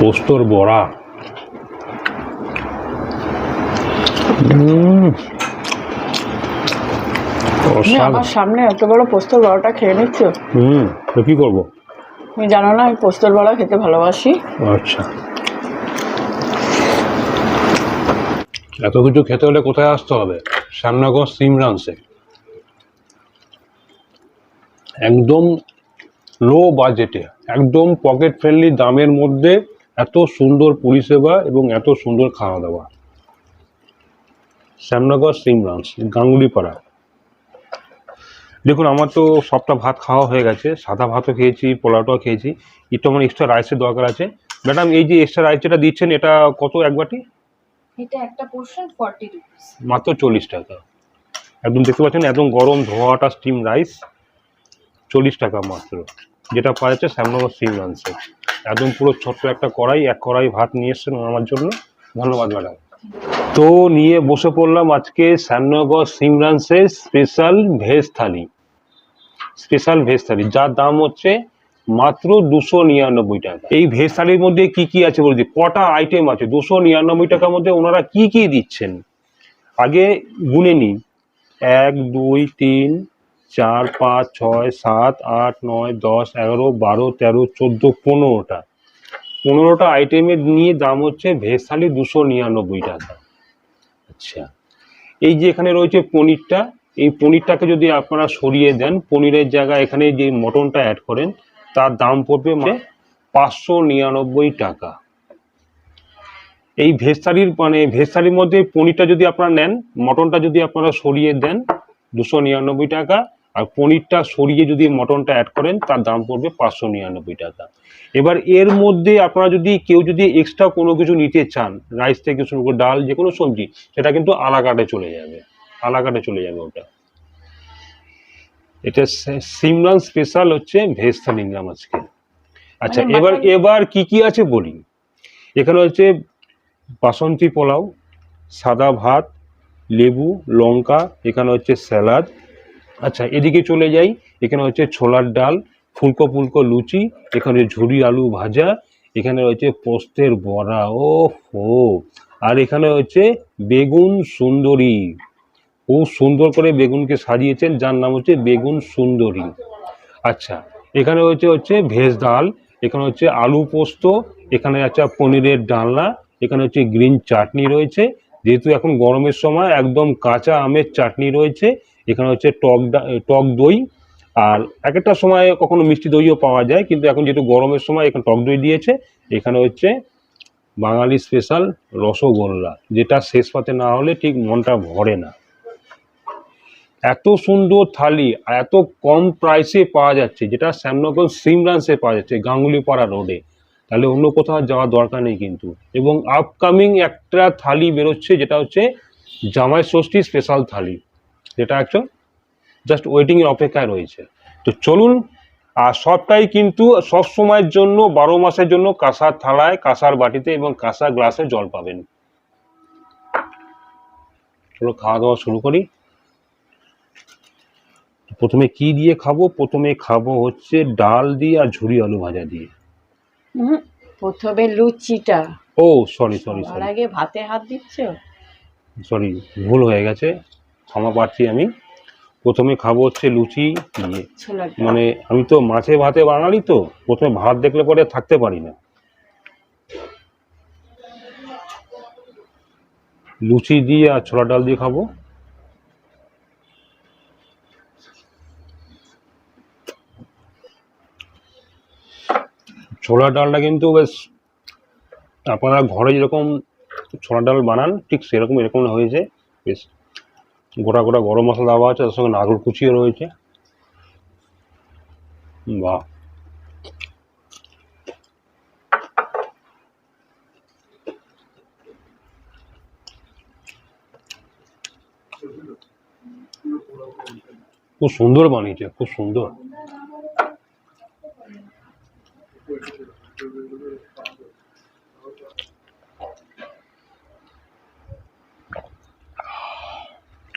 পোস্তর বড়া। আমার সামনে এত বড় পোস্তর বড়াটা খেয়ে নিচ্ছ? হুম তো কি করব? তুমি জানো না আমি পোস্তর বড়া খেতে ভালোবাসি। আচ্ছা। এত কিছু খেতে হলে কোথায় আসতে হবে? শ্যামনগর সিমরান্সে একদম লো বাজেটে একদম পকেট ফ্রেন্ডলি দামের মধ্যে এত সুন্দর পরিষেবা এবং এত সুন্দর খাওয়া দাওয়া। শ্যামনগর সিমরান্স গাঙ্গুলিপাড়া। দেখুন আমার তো সবটা ভাত খাওয়া হয়ে গেছে। সাদা ভাতও খেয়েছি পোলাওটাও খেয়েছি। একটু আমার এক্সট্রা রাইসের দরকার আছে। ম্যাডাম এই যে এক্সট্রা রাইস যেটা দিচ্ছেন এটা কত এক বাটি? এটা একটা পোর্শন ফর্টি রুপিস মাত্র চল্লিশ টাকা। একদম দেখতে পাচ্ছেন একদম গরম ধোয়াটা স্টিম রাইস চল্লিশ টাকা মাত্র। যেটা পাওয়া যাচ্ছে শ্যামনগর সিম রান্সে একদম পুরো ছোট্ট একটা কড়াই, এক কড়াই ভাত নিয়ে এসছেন আমার জন্য। ধন্যবাদ, ম্যাডাম। তো নিয়ে বসে পড়লাম আজকে Shyamnagar সিমরান্সের special veg thali. Special veg thali, যার দাম হচ্ছে মাত্র দুশো নিরানব্বই টাকা। এই ভেজ থালির মধ্যে কি কি আছে বলছি কটা আইটেম আছে? দুশো নিরানব্বই টাকার মধ্যে ওনারা কি কি দিচ্ছেন? আগে গুনে নিন। এক, দুই, তিন চার, পাঁচ, ছয়, সাত, আট, নয়, দশ, এগারো, বারো, তেরো, চোদ্দ, পনেরোটা। পনেরোটা আইটেমের নিয়ে দাম হচ্ছে ভেজ থালি দুশো নিরানব্বই টাকা। আচ্ছা এই যে এখানে রয়েছে পনিরটা, এই পনিরটাকে যদি আপনারা সরিয়ে দেন, পনিরের জায়গায় এখানে যে মটনটা অ্যাড করেন, তার দাম পড়বে মানে পাঁচশো নিরানব্বই টাকা। এই ভেজ থালির মানে ভেজ থালির মধ্যে পনিরটা যদি আপনারা নেন, মটনটা যদি আপনারা সরিয়ে দেন দুশো নিরানব্বই টাকা আর পনিরটা সরিয়ে যদি মটনটা অ্যাড করেন তার দাম পড়বে পাঁচশো নিরানব্বই টাকা। এবার এর মধ্যে আপনারা যদি কেউ যদি এক্সট্রা কোনো কিছু নিতে চান রাইস থেকে শুরু করে ডাল যে কোনো সবজি সেটা কিন্তু আলাকাটে চলে যাবে। আলাকাটে চলে যাবে ওটা। এটা সিমরান স্পেশাল হচ্ছে ভেজ থালি নিলাম আজকে। আচ্ছা মানে এবার এবার কি কি আছে বলি? এখানে হচ্ছে বাসন্তী পোলাও সাদা ভাত লেবু, লঙ্কা, এখানে হচ্ছে স্যালাড। আচ্ছা এদিকে চলে যাই। এখানে হচ্ছে ছোলার ডাল, ফুলকো ফুলকো লুচি, এখানে ঝুরি আলু ভাজা, এখানে রয়েছে পোস্তের বড়া ও হো আর এখানে হচ্ছে বেগুন সুন্দরী। খুব সুন্দর করে বেগুনকে সাজিয়েছেন, যার নাম হচ্ছে বেগুন সুন্দরী। আচ্ছা এখানে হচ্ছে হচ্ছে ভেজ ডাল, এখানে হচ্ছে আলু পোস্ত, এখানে আছে পনিরের ডালনা, এখানে হচ্ছে গ্রিন চাটনি রয়েছে যেহেতু এখন গরমের সময় একদম কাঁচা আমের চাটনি রয়েছে, এখানে হচ্ছে টক টক দই, আর এক একটা সময় কখনো মিষ্টি দইও পাওয়া যায়, কিন্তু এখন যেহেতু গরমের সময় এখানে টক দই দিয়েছে, এখানে হচ্ছে বাঙালি স্পেশাল রসগোল্লা, যেটা শেষ পাতে না হলে ঠিক মনটা ভরে না। এত সুন্দর থালি, এত কম প্রাইসে পাওয়া যাচ্ছে, যেটা শ্যামনগর সিমরান্সে পাওয়া যাচ্ছে, গাঙ্গুলিপাড়া রোডে তাহলে অন্য কোথাও যাওয়ার দরকার নেই কিন্তু। এবং আপকামিং একটা থালি বেরোচ্ছে, যেটা হচ্ছে জামাই ষষ্ঠী স্পেশাল থালি। যেটা একটু জাস্ট ওয়েটিং এর অপেক্ষায় রয়েছে। তো চলুন, আর সবটাই কিন্তু সব সময়ের জন্য, বারো মাসের জন্য কাঁসার থালায়, কাঁসার বাটিতে এবং কাঁসার গ্লাসে জল পাবেন। চলো খাওয়া দাওয়া শুরু করি। প্রথমে কি দিয়ে খাব? প্রথমে খাব হচ্ছে ডাল দিয়ে আর ঝুরি আলু ভাজা দিয়ে। প্রথমে লুচিটা। ও সরি সরি আর সরি আগে ভাতে হাত দিচ্ছ? সরি ভুল হয়ে গেছে। ক্ষমা পাচ্ছি আমি। প্রথমে খাব হচ্ছে লুচি দিয়ে। ছোলার ডাল। মানে আমি তো মাছে ভাতে বাঙালি তো প্রথমে ভাত দেখলে পরে থাকতে পারি না। লুচি দিয়ে আর ছোলা ডাল দিয়ে খাব। ছোলা ডালটা কিন্তু বেশ, আপনারা ঘরে যেরকম ছোলা ডাল বানান, ঠিক সেরকম এরকম হয়েছে, বেশ গোটা গোটা গরম মশলা দেওয়া আছে, তার সঙ্গে নারকেল কুচিও রয়েছে। বাহ। খুব সুন্দর বানিয়েছে, খুব সুন্দর।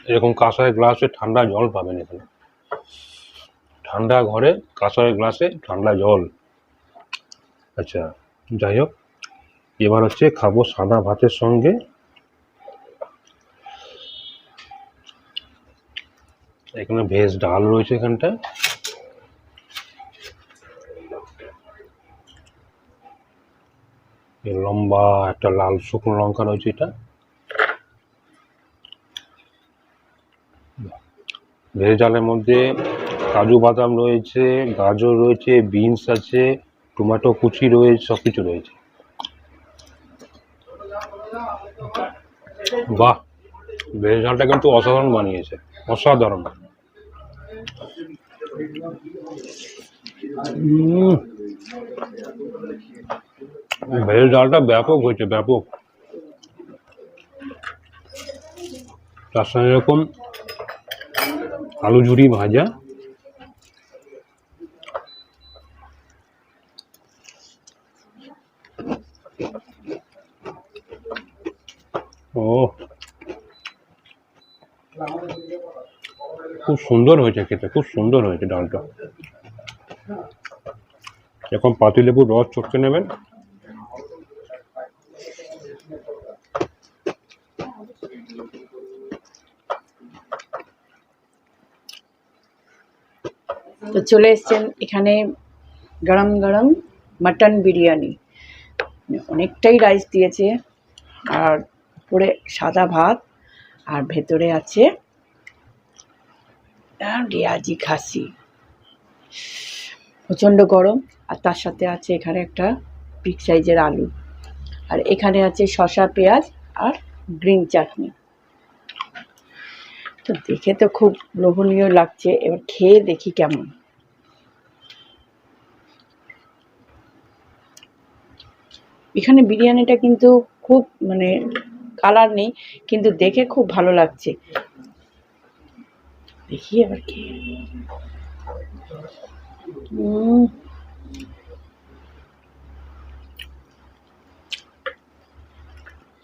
এরকম কাঁসারের গ্লাসে ঠান্ডা জল পাবেন এখানে। ঠান্ডা ঘরে কাঁসারের গ্লাসে ঠান্ডা জল। আচ্ছা যাই হোক, এবার হচ্ছে খাব সাদা ভাতের সঙ্গে। এখানে ভেজ ডাল রয়েছে এখানটায়। লম্বা একটা লাল শুকনো লঙ্কা রয়েছে এটা। ভেজ ডালের মধ্যে কাজু বাদাম রয়েছে, গাজর রয়েছে, বিনস আছে, টমেটো কুচি রয়েছে সব কিছু রয়েছে। বাহ! ভেজ ডালটা কিন্তু অসাধারণ বানিয়েছে, অসাধারণ। ভেজ ডালটা ব্যাপক হয়েছে, ব্যাপক। তার সঙ্গে এরকম আলু ঝুড়ি ভাজা। ও খুব সুন্দর হয়েছে খেতে, খুব সুন্দর হয়েছে ডালটা। এখন পাতিলেবুর রস চটকে নেবেন। তো চলে এসছেন এখানে গরম গরম মাটন বিরিয়ানি। অনেকটাই রাইস দিয়েছে, আর উপরে সাদা ভাত, আর ভেতরে আছে রেয়াজি খাসি। প্রচণ্ড গরম, আর তার সাথে আছে এখানে একটা বিগ সাইজের আলু। আর এখানে আছে শসা, পেঁয়াজ, আর গ্রিন চাটনি তো দেখে তো খুব লোভনীয় লাগছে, এবার খেয়ে দেখি কেমন। এখানে বিরিয়ানিটা কিন্তু খুব মানে কালার নেই, কিন্তু দেখে খুব ভালো লাগছে। দেখি আবার কি।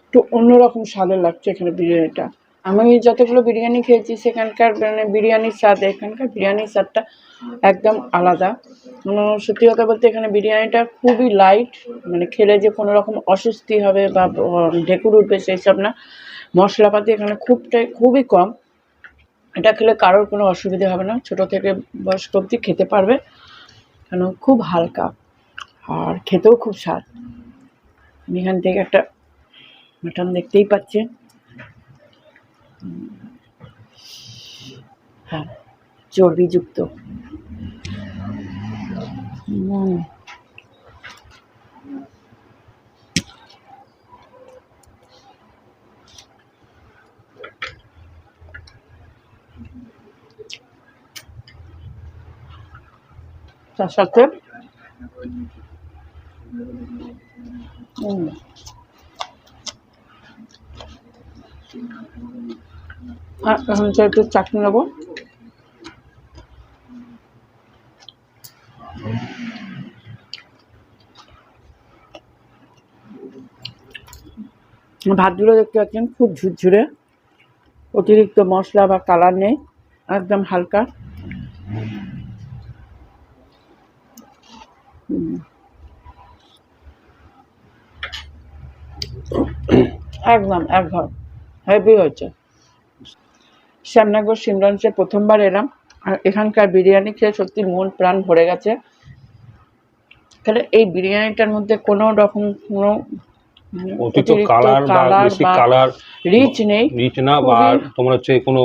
একটু অন্যরকম স্বাদের লাগছে এখানে বিরিয়ানিটা। আমি যতগুলো বিরিয়ানি খেয়েছি, সেখানকার মানে বিরিয়ানির স্বাদ, এখানকার বিরিয়ানির স্বাদটা একদম আলাদা। মানে সত্যি কথা বলতে এখানে বিরিয়ানিটা খুবই লাইট মানে খেলে যে কোনো রকম অস্বস্তি হবে বা ঢেকুর উঠবে সেই সব না। মশলাপাতি এখানে খুবটাই, খুবই কম। এটা খেলে কারোর কোনো অসুবিধা হবে না, ছোট থেকে বয়স্ক অবধি খেতে পারবে। কেন? খুব হালকা আর খেতেও খুব স্বাদ। এখান থেকে একটা মাটন দেখতেই পাচ্ছেন হ্যাঁ চর্বিযুক্ত। তার সাথে? উম, এখন একটু চাটনি নেব। ভাতগুলো দেখতে পাচ্ছেন, খুব ঝুরঝুরে। অতিরিক্ত মশলা বা কালার নেই, একদম হালকা। একদম এক ঘর হেভি হয়েছে। শ্যামনগর সিমরানসে প্রথমবার এলাম। আর এখানকার বিরিয়ানি খেয়ে সত্যি মন প্রাণ ভরে গেছে। তাহলে এই বিরিয়ানিটার মধ্যে কোনো রকম কোনো মানে অতিরিক্ত কালার বা বেশি কালার রিচ নেই। রিচ না বা তোমার হচ্ছে কোনো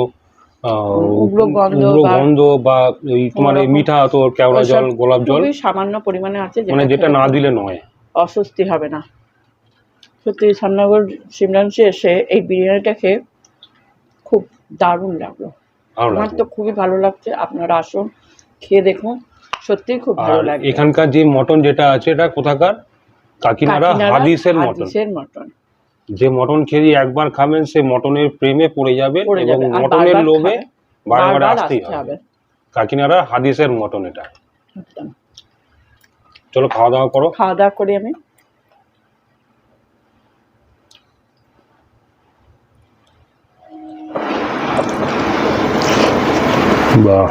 উগ্র গন্ধ গন্ধ বা এই তোমার এই মিঠা তোর কেওড়া জল গোলাপ জল সামান্য পরিমাণে আছে মানে যেটা না দিলে নয়। অস্বস্তি হবে না। সত্যি শ্যামনগর সিমরানসে এসে এই বিরিয়ানিটা খেয়ে খুব দারুণ লাগল। আমার তো খুবই ভালো লাগছে আপনারা আসুন খেয়ে দেখুন সত্যিই খুব ভালো লাগবে এখানকার যে মটন যেটা আছে এটা কোথাকার? কাকিনাড়া হাদিসের মটন। মটন। যে মটন খেয়ে একবার খাবেন সে মটনের প্রেমে পড়ে যাবে এবং মটনের লোভে বারবার আসতেই আসতে হবে। হবে। কাকিনাড়া হাদিসের মটন এটা। চলো খাওয়া দাওয়া করো। খাওয়া দাওয়া করি আমি। বাহ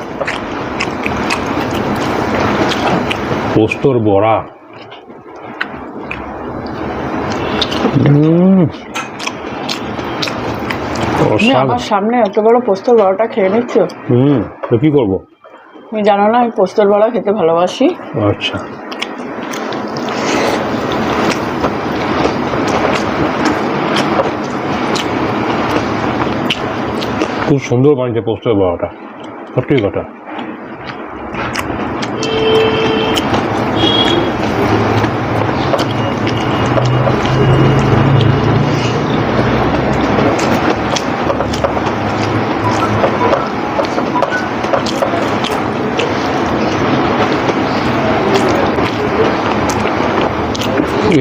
পোস্তর বড়া। আমার সামনে এত বড় পোস্তর বড়াটা খেয়ে নিচ্ছ? হুম তো কি করব? তুমি জানো না আমি পোস্তর বড়া খেতে ভালোবাসি। আচ্ছা। খুব সুন্দর বানিয়েছে পোস্টার বড়াটা। সত্যি কথা।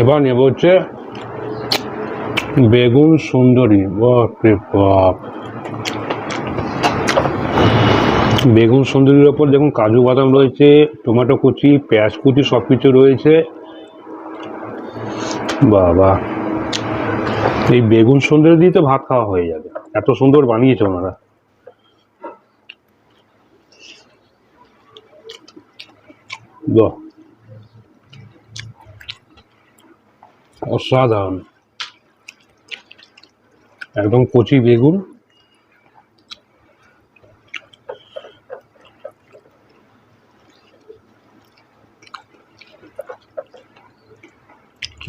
এবার নেব হচ্ছে বেগুন সুন্দরী। বাপ। বেগুন, সুন্দরীর ওপর দেখুন কাজু, বাদাম রয়েছে, টমেটো কুচি, পেঁয়াজ কুচি সব কিছু রয়েছে। বাবা, এই বেগুন, সুন্দরী দিয়ে তো ভাত খাওয়া হয়ে যাবে। এত সুন্দর বানিয়েছে ওনারা। অসাধারণ। একদম কচি বেগুন।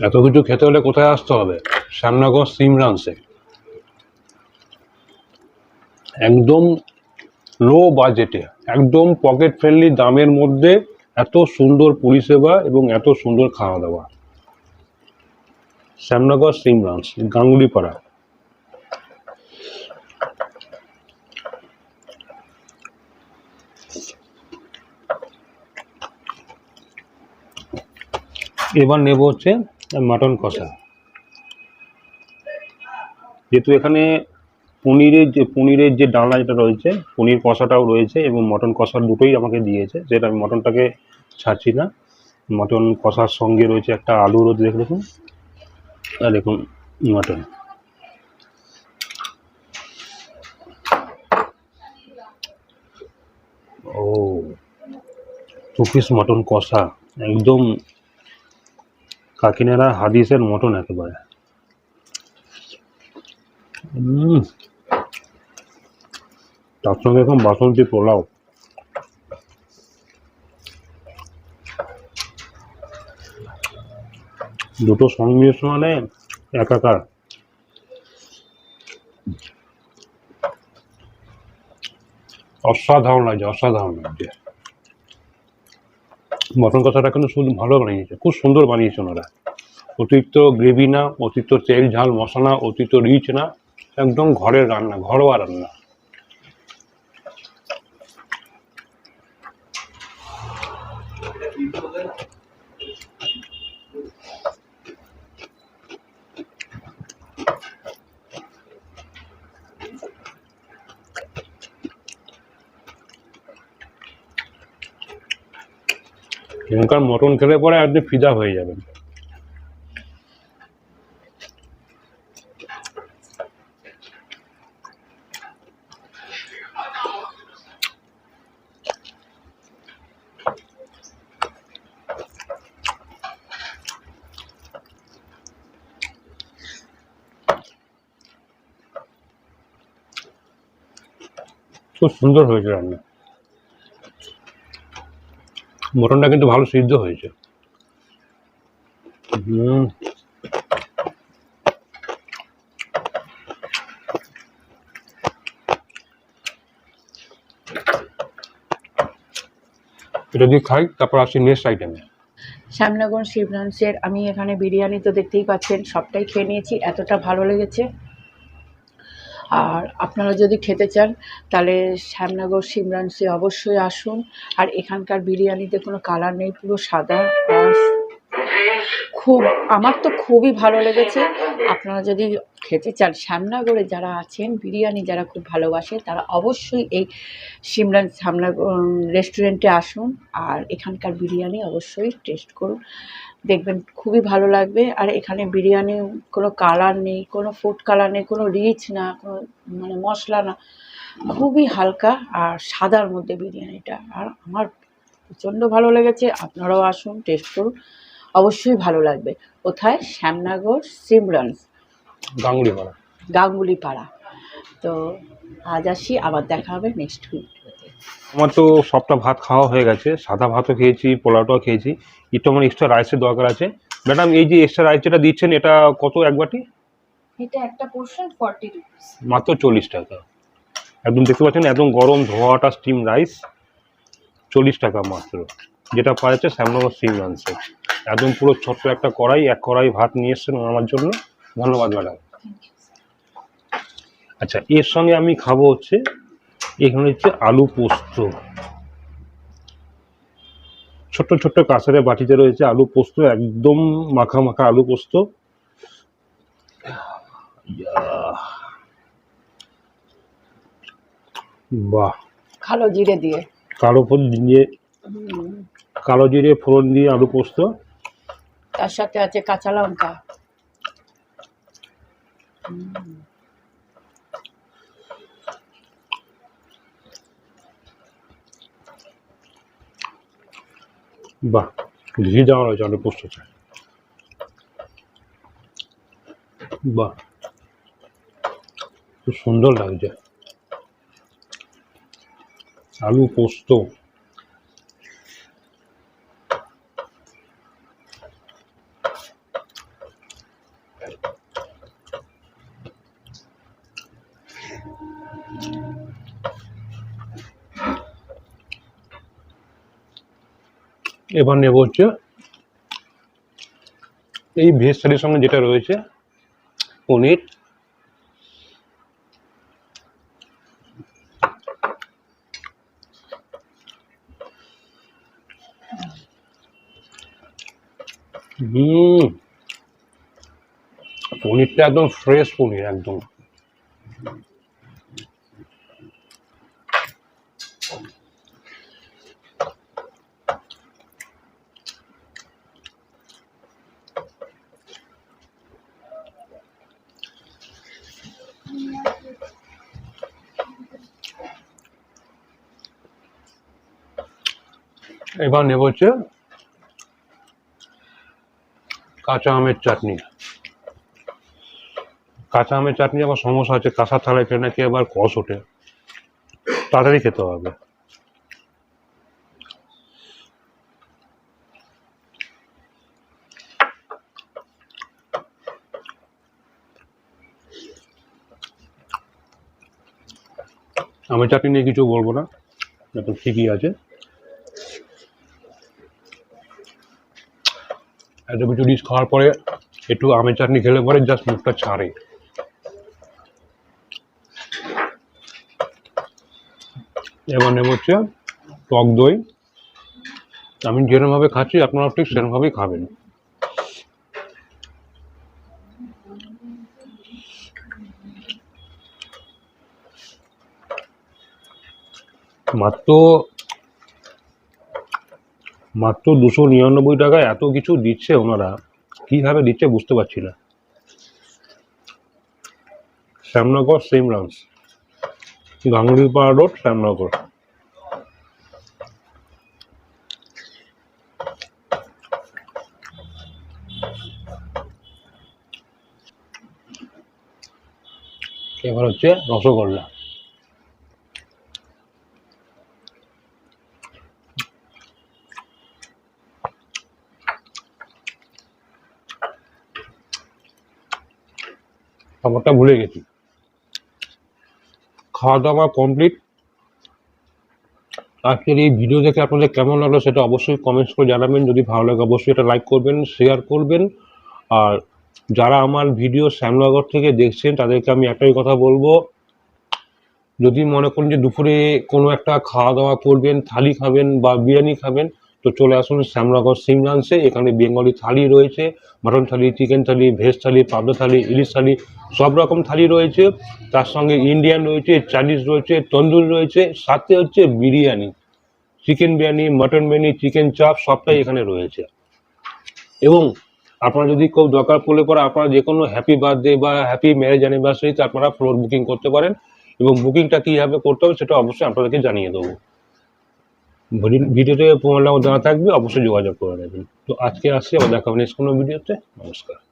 এত কিছু খেতে হলে কোথায় আসতে হবে? শ্যামনগর সিমরান্সে একদম লো বাজেটে একদম পকেট ফ্রেন্ডলি দামের মধ্যে এত সুন্দর পরিষেবা এবং এত সুন্দর খাওয়া দাওয়া শ্যামনগর সিমরান্স গাঙ্গুলিপাড়া। এবার নেব হচ্ছে মাটন কষা। যেহেতু এখানে পনিরের যে পনিরের যে ডালনা যেটা রয়েছে, পনির কষাটাও রয়েছে এবং মটন কষা দুটোই আমাকে দিয়েছে, যেটা আমি মটনটাকে ছাড়ছি না। মটন কষার সঙ্গে রয়েছে একটা আলু রয়েছে দেখে, দেখুন। আর দেখুন মটন। ও দু পিস মটন কষা, একদম কাকিনাড়া হাদিসের মটন একেবারে। তার সঙ্গে এখন বাসন্তী পোলাও। দুটো সংমিশ্রণে একাকার। অসাধারণ লাগছে অসাধারণ লাগছে। মটন কষাটা কিন্তু শুধু ভালো বানিয়েছে, খুব সুন্দর বানিয়েছে ওনারা। অতিরিক্ত গ্রেভি না, অতিরিক্ত তেল, ঝাল, মশলা, অতিরিক্ত রিচ না, একদম ঘরের রান্না, ঘরোয়া রান্না। এখানকার মটন খেলে পরে আপনি ফিদা হয়ে যাবেন খুব সুন্দর হয়েছে রান্না। মটনটা কিন্তু ভালো সিদ্ধ হয়েছে। দিয়ে খাই, তারপর আসি নেক্সট আইটেমে শ্যামনগর শিবরান্সের আমি এখানে বিরিয়ানি তো দেখতেই পাচ্ছেন, সবটাই খেয়ে নিয়েছি, এতটা ভালো লেগেছে। আর আপনারা যদি খেতে চান, তাহলে শ্যামনগর শিবরান্সে অবশ্যই আসুন। আর এখানকার বিরিয়ানিতে কোনো কালার নেই, পুরো সাদা খুব, আমার তো খুবই ভালো লেগেছে। আপনারা যদি খেতে চান, শ্যামনগরে যারা আছেন, বিরিয়ানি যারা খুব ভালোবাসে, তারা অবশ্যই এই সিমরান, শ্যামনগর রেস্টুরেন্টে আসুন। আর এখানকার বিরিয়ানি অবশ্যই টেস্ট করুন। দেখবেন খুবই ভালো লাগবে। আর এখানে বিরিয়ানি কোনো কালার নেই কোনো ফুড কালার নেই কোনো রিচ না কোনো মানে মশলা না। খুবই হালকা আর সাদার মধ্যে বিরিয়ানিটা। আর আমার প্রচণ্ড ভালো লেগেছে আপনারাও আসুন টেস্ট করুন। অবশ্যই ভালো লাগবে। কোথায়? শ্যামনগর সিমরান্স গাঙ্গুলি পাড়া গাঙ্গুলি পাড়া তো আজ আসি আবার দেখা হবে নেক্সট ভিডিওতে আমার তো সবটা ভাত খাওয়া হয়ে গেছে। সাদা ভাতও খেয়েছি পোলাওটাও খেয়েছি। একটু আমার এক্সট্রা রাইসের দরকার আছে। ম্যাডাম এই যে এক্সট্রা রাইস যেটা দিচ্ছেন এটা কত এক বাটি? এটা একটা পোর্শন ফর্টি রুপিস মাত্র চল্লিশ টাকা। একদম দেখতে পাচ্ছেন একদম গরম ধোয়াটা স্টিম রাইস চল্লিশ টাকা মাত্র। যেটা পাওয়া যাচ্ছে শ্যামনগর স্টিম রান্সে একদম পুরো ছোট্ট একটা কড়াই এক কড়াই ভাত নিয়ে এসছেন আমার জন্য। ধন্যবাদ ম্যাডাম আচ্ছা এর সঙ্গে আমি খাব হচ্ছে এখানে হচ্ছে আলু পোস্ত। ছোট্ট ছোট্ট কাঁসারের বাটিতে রয়েছে আলু পোস্ত একদম মাখা মাখা আলু পোস্ত। বাহ। কালো জিরে দিয়ে। কালো ফোড়ন দিয়ে কালো জিরে ফোড়ন দিয়ে আলু পোস্ত। তার সাথে আছে কাঁচা লঙ্কা। বাহ ঘি দেওয়া রয়েছে আলু পোস্ত চাই। বাহ খুব সুন্দর লাগছে। আলু পোস্ত। এবার নেব হচ্ছে এই ভেজ থালির সঙ্গে যেটা রয়েছে পনির। হুম। পনিরটা একদম ফ্রেশ পনির, একদম। এবার নেব হচ্ছে কাঁচা আমের চাটনি। কাঁচা আমের চাটনি আবার সমস্যা আছে কাঁচা থালায় খেলে নাকি আবার কষ ওঠে। তাড়াতাড়ি খেতে হবে। আমের চাটনি নিয়ে কিছু বলব না, একদম ঠিকই আছে। এত কিছু ডিশ খাওয়ার পরে একটু আমের চাটনি খেলে পরে জাস্ট মুখটা ছাড়ে। এবার নেব হচ্ছে টক দই। আমি যেরকমভাবে খাচ্ছি আপনারা ঠিক সেরকমভাবেই খাবেন। মাত্র মাত্র দুশো নিরানব্বই টাকায় এত কিছু দিচ্ছে ওনারা, কীভাবে দিচ্ছে বুঝতে পারছি না। Shyamnagar Simran's Gangulipara road, Shyamnagar. এবার হচ্ছে রসগোল্লা। খাবারটা ভুলে গেছি। খাওয়া দাওয়া কমপ্লিট আজকের এই ভিডিও দেখে আপনাদের কেমন লাগল সেটা অবশ্যই কমেন্টস করে জানাবেন। যদি ভালো লাগে অবশ্যই এটা লাইক করবেন শেয়ার করবেন। আর যারা আমার ভিডিও শ্যামনগর থেকে দেখছেন, তাদেরকে আমি একটাই কথা বলব। যদি মনে করেন যে দুপুরে কোনো একটা খাওয়া দাওয়া করবেন, থালি খাবেন বা বিরিয়ানি খাবেন তো চলে আসুন শ্যামনগর সিমরান্সে এখানে বেঙ্গলি থালি রয়েছে, mutton thali, chicken thali, veg thali, পাবদা থালি, ইলিশ থালি, সব রকম থালি রয়েছে। তার সঙ্গে ইন্ডিয়ান রয়েছে, চাইনিজ রয়েছে, তন্দুরি রয়েছে, সাথে হচ্ছে biryani, chicken biryani, mutton biryani, chicken chaap, সবটাই এখানে রয়েছে। এবং আপনারা যদি কেউ দরকার পড়লে পরে আপনারা যে কোনো হ্যাপি বার্থডে বা হ্যাপি ম্যারেজ অ্যানিভার্সারিতে আপনারা ফ্লোর বুকিং করতে পারেন। এবং বুকিংটা কীভাবে করতে হবে সেটা অবশ্যই আপনাদেরকে জানিয়ে দেবো। ভিডিওতে প্রমাণ জানা থাকবে, অবশ্যই যোগাযোগ করে নেবেন। তো আজকে আসছি, আবার দেখা হবে কোনো ভিডিওতে। নমস্কার।